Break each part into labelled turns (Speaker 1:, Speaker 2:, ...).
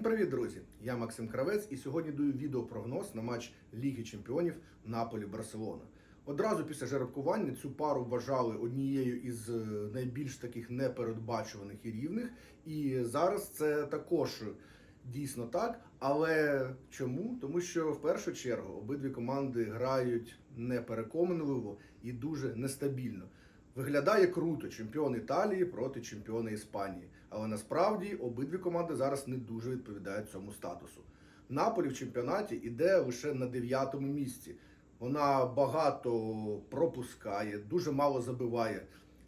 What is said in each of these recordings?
Speaker 1: Всім привіт, друзі! Я Максим Кравець і сьогодні даю відеопрогноз на матч Ліги Чемпіонів Наполі Барселона. Одразу після жеребкування цю пару вважали однією із е, найбільш таких непередбачуваних і рівних. І зараз це також дійсно так. Але чому? Тому що в першу чергу обидві команди грають непереконливо і дуже нестабільно. Виглядає круто чемпіон Італії проти чемпіона Іспанії. Але насправді обидві команди зараз не дуже відповідають цьому статусу. Наполі в чемпіонаті іде лише на дев'ятому місці. Вона багато пропускає, дуже мало забиває.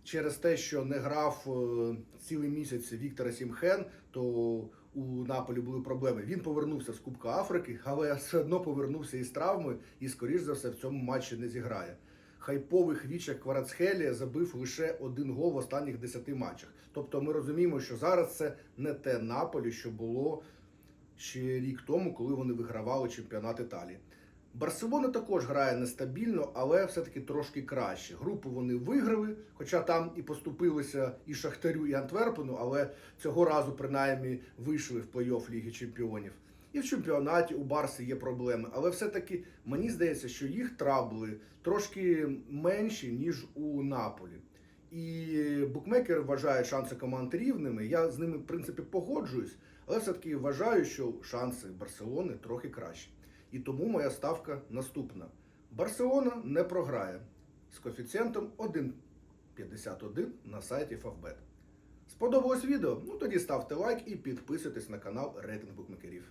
Speaker 1: Через те, що не грав е, цілий місяць Віктора Сімхен, то у Наполі були проблеми. Він повернувся з Кубка Африки, але все одно повернувся із травми і, скоріш за все, в цьому матчі не зіграє. Хайповий хвіча Кварацхелія забив лише один гол в останніх 10 матчах. Тобто ми розуміємо, що зараз це не те Наполі, що було ще рік тому, коли вони вигравали чемпіонат Італії. Барселона також грає нестабільно, але все-таки трошки краще. Групу вони виграли, хоча там і поступилися і Шахтарю, і Антверпену, але цього разу принаймні вийшли в плей-офф Ліги Чемпіонів. І в чемпіонаті у Барси є проблеми, але все-таки мені здається, що їх трабли трошки менші, ніж у Наполі. І букмекер вважає шанси команд рівними. Я з ними, в принципі, погоджуюсь, але все-таки вважаю, що шанси Барселони трохи кращі. І тому моя ставка наступна: Барселона не програє з коефіцієнтом 1,51 на сайті Favbet. Сподобалось відео? Ну тоді ставте лайк і підписуйтесь на канал Рейтинг букмекерів.